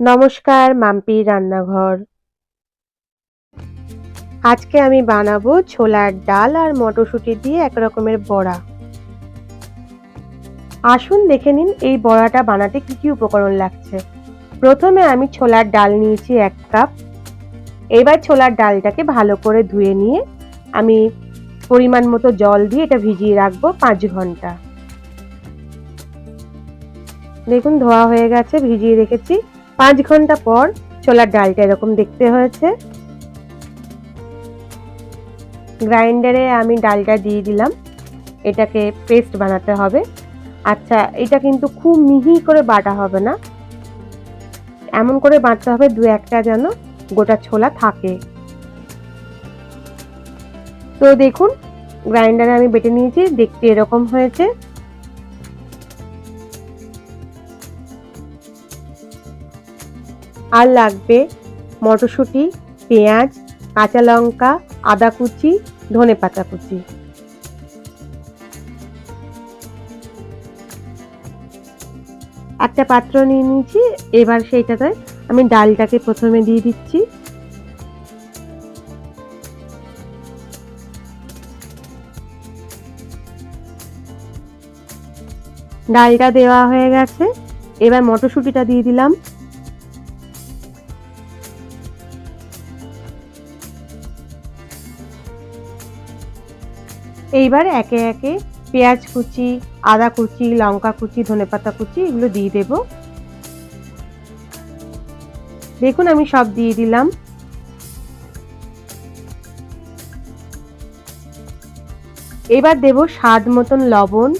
নমস্কার মাম্পির রান্নাঘর। আজকে আমি বানাবো ছোলার ডাল আর মটরশুঁটি দিয়ে এক রকমের বড়া। আসুন দেখে নিন এই বড়াটা বানাতে কি কি উপকরণ লাগছে। প্রথমে আমি ছোলার ডাল নিয়েছি এক কাপ। এবার ছোলার ডালটাকে ভালো করে ধুয়ে নিয়ে আমি পরিমাণ মতো জল দিয়ে এটা ভিজিয়ে রাখব পাঁচ ঘণ্টা। দেখুন ধোয়া হয়ে গেছে, ভিজিয়ে রেখেছি। পাঁচ ঘণ্টা পর ছোলার ডালটা এরকম দেখতে হয়েছে। গ্রাইন্ডারে আমি ডালটা দিয়ে দিলাম। এটাকে পেস্ট বানাতে হবে। আচ্ছা এটা কিন্তু খুব মিহি করে বাটা হবে না। এমন করে বাটতে হবে দু একটা যেন গোটা ছোলা থাকে। তো দেখুন, গ্রাইন্ডারে আমি বেটে নিয়েছি, দেখতে এরকম হয়েছে। আর লাগবে মটরশুঁটি, পেঁয়াজ, কাঁচা লঙ্কা, আদা কুচি, ধনে পাতা কুচি। একটা পাত্র নিয়ে নিয়েছি, এবার সেইটাতে আমি ডালটাকে প্রথমে দিয়ে দিচ্ছি। ডালটা দেওয়া হয়ে গেছে, এবার মটরশুঁটিটা দিয়ে দিলাম। এইবার একে একে পেঁয়াজ কুচি, আদা কুচি, লঙ্কা কুচি, ধনেপাতা কুচি এগুলো দিয়ে দেব। দেখুন আমি সব দিয়ে দিলাম। এবার দেব স্বাদ মতন লবণ।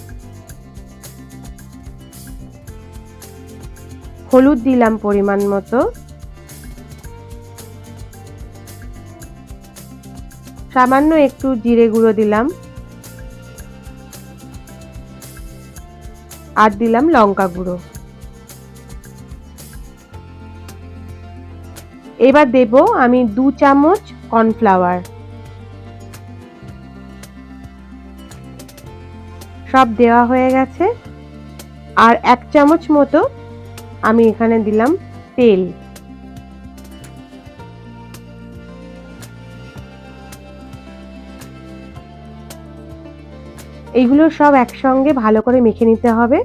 হলুদ দিলাম পরিমাণ মতো। সামান্য একটু জিরে গুঁড়ো দিলাম। আর দিলাম লঙ্কা গুঁড়ো। এবার দেব আমি দু চামচ কর্নফ্লাওয়ার। সব দেওয়া হয়ে গেছে। আর এক চামচ মতো আমি এখানে দিলাম তেল। এইগুলো সব একসঙ্গে ভালো করে মেখে নিতে হবে।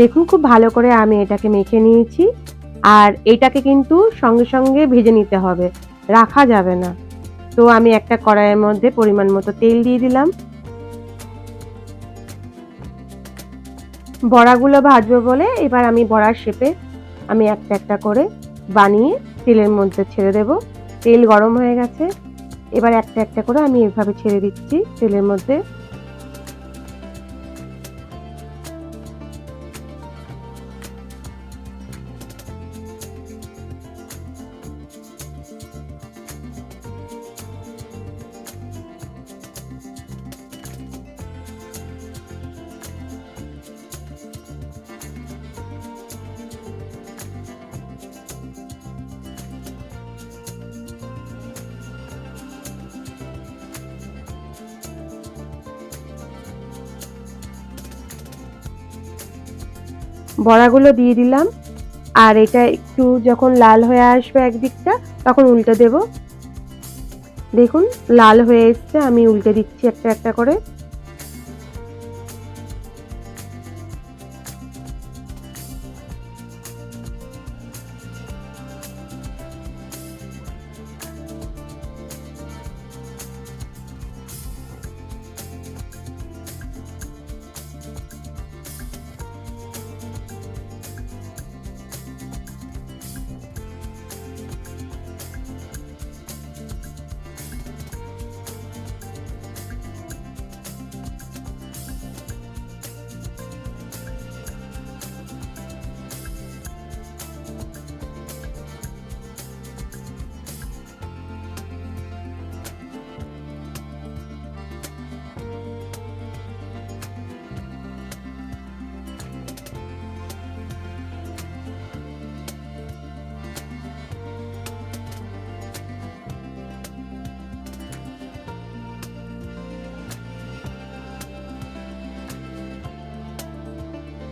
দেখুন, খুব ভালো করে আমি এটাকে মেখে নিয়েছি। আর এটাকে কিন্তু সঙ্গে সঙ্গে ভেজে নিতে হবে। রাখা যাবে না। তো আমি একটা কড়াইয়ের মধ্যে পরিমাণ মতো তেল দিয়ে দিলাম। বড়াগুলো ভাজবো বলে এবার আমি বড়ার শেপে আমি একটা একটা করে বানিয়ে তেলের মধ্যে ছেড়ে দেব। তেল গরম হয়ে গেছে। এবার একটা একটা করে আমি এভাবে ছেড়ে দিচ্ছি তেলের মধ্যে। বড়াগুলো দিয়ে দিলাম। আর এটা একটু যখন লাল হয়ে আসবে একদিকটা, তখন উল্টে দেব। দেখুন, লাল হয়ে এসছে, আমি উল্টে দিচ্ছি একটা একটা করে।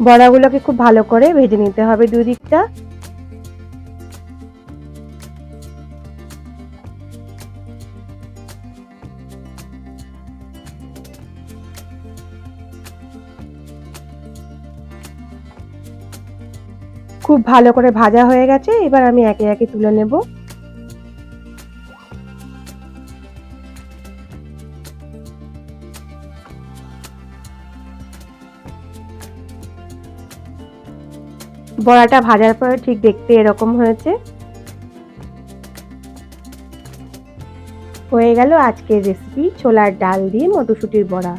বড়াগুলোকে খুব ভালো করে ভেজে নিতে হবে দুই দিকটা খুব ভালো করে ভাজা হয়ে গেছে, এবার আমি একে একে তুলে নেব। বড়াটা ভাজার পরে ঠিক দেখতে এরকম হয়েছে। হয়ে গেল আজকের রেসিপি ছোলার ডাল দিয়ে মটরশুঁটির বড়া।